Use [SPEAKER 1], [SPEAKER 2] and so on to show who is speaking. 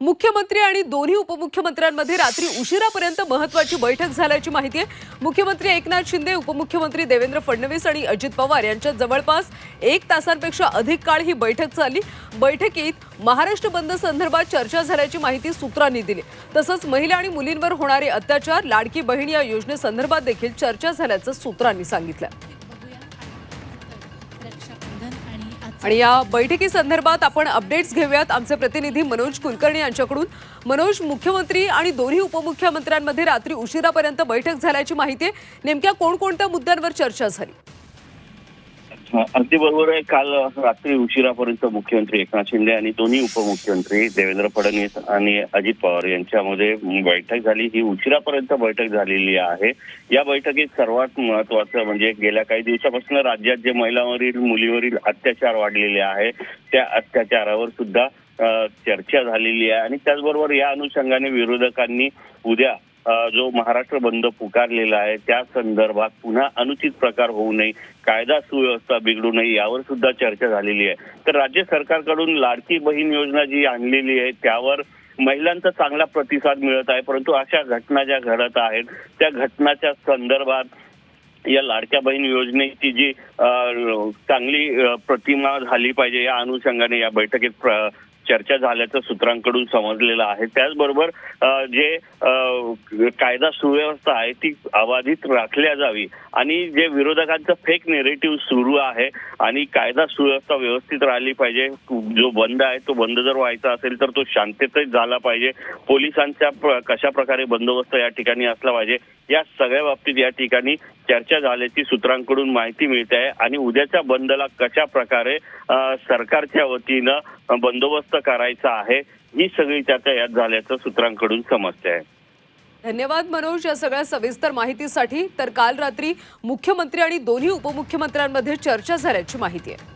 [SPEAKER 1] मुख्यमंत्री आणि दोन्ही उपमुख्यमंत्र्यांमध्ये रात्री उशिरापर्यंत महत्वाची बैठक झाल्याची माहिती आहे. मुख्यमंत्री एकनाथ शिंदे उपमुख्यमंत्री देवेंद्र फडणवीस आणि अजित पवार यांच्यात जवळपास एक तासांपेक्षा अधिक काळ ही बैठक चालली. बैठकीत महाराष्ट्र बंद संदर्भात चर्चा झाल्याची माहिती सूत्रांनी दिली. तसंच महिला आणि मुलींवर होणारे अत्याचार लाडकी बहीण या योजनेसंदर्भात देखील चर्चा झाल्याचं सूत्रांनी सांगितलं.
[SPEAKER 2] आणि या
[SPEAKER 1] बैठकी या बैठकीसंदर्भात आपण अपडेट्स घेऊयात. आमचे प्रतिनिधी मनोज कुलकर्णी यांच्याकडून. मनोज मुख्यमंत्री आणि दोन्ही उपमुख्यमंत्र्यांमध्ये रात्री उशिरापर्यंत बैठक झाल्याची माहिती आहे. नेमक्या कोणकोणत्या मुद्द्यांवर चर्चा झाली?
[SPEAKER 3] अगदी बरोबर आहे. काल रात्री उशिरापर्यंत मुख्यमंत्री एकनाथ शिंदे आणि दोन्ही उपमुख्यमंत्री देवेंद्र फडणवीस आणि अजित पवार यांच्यामध्ये बैठक झाली. ही उशिरापर्यंत बैठक झालेली आहे. या बैठकीत सर्वात महत्वाचं म्हणजे गेल्या काही दिवसापासून राज्यात जे महिलांवरील मुलीवरील अत्याचार वाढलेले आहे त्या अत्याचारावर सुद्धा चर्चा झालेली आहे. आणि त्याचबरोबर या अनुषंगाने विरोधकांनी उद्या जो महाराष्ट्र बंद पुकारलेला आहे त्या संदर्भात पुन्हा अनुचित प्रकार होऊ नये कायदा सुव्यवस्था बिघडू नये यावर सुद्धा चर्चा झालेली आहे. तर राज्य सरकारकडून लाडकी बहीण योजना जी आणलेली आहे त्यावर महिलांचा चांगला प्रतिसाद मिळत आहे परंतु अशा घटना ज्या घडत आहेत त्या घटनाच्या संदर्भात या लाडक्या बहीण योजनेची जी चांगली प्रतिमा झाली पाहिजे या अनुषंगाने या बैठकीत प्र- चर्चा झाल्याचं सूत्रांकडून समजलेलं आहे. त्याचबरोबर जे कायदा सुव्यवस्था आहे ती अबाधित राखल्या जावी. आणि जे विरोधकांचं फेक नेरेटिव्ह सुरू आहे आणि कायदा सुव्यवस्था व्यवस्थित राहिली पाहिजे जो बंद आहे तो बंद जर व्हायचा असेल तर तो शांततेत झाला पाहिजे. पोलिसांच्या कशा प्रकारे बंदोबस्त या ठिकाणी असला पाहिजे या सगळ्या बाबतीत या ठिकाणी चर्चा झाल्याची सूत्रांकडून माहिती मिळते आहे. आणि उद्याच्या बंदला कशा प्रकारे सरकारच्या वतीनं बंदोबस्त करायचा आहे ही सगळी त्याच्या यात झाल्याचं सूत्रांकडून समजते आहे
[SPEAKER 1] धन्यवाद मनोज या सगळ्या सविस्तर माहितीसाठी. तर काल रात्री मुख्यमंत्री आणि दोन्ही उपमुख्यमंत्र्यांमध्ये चर्चा झाल्याची माहिती आहे.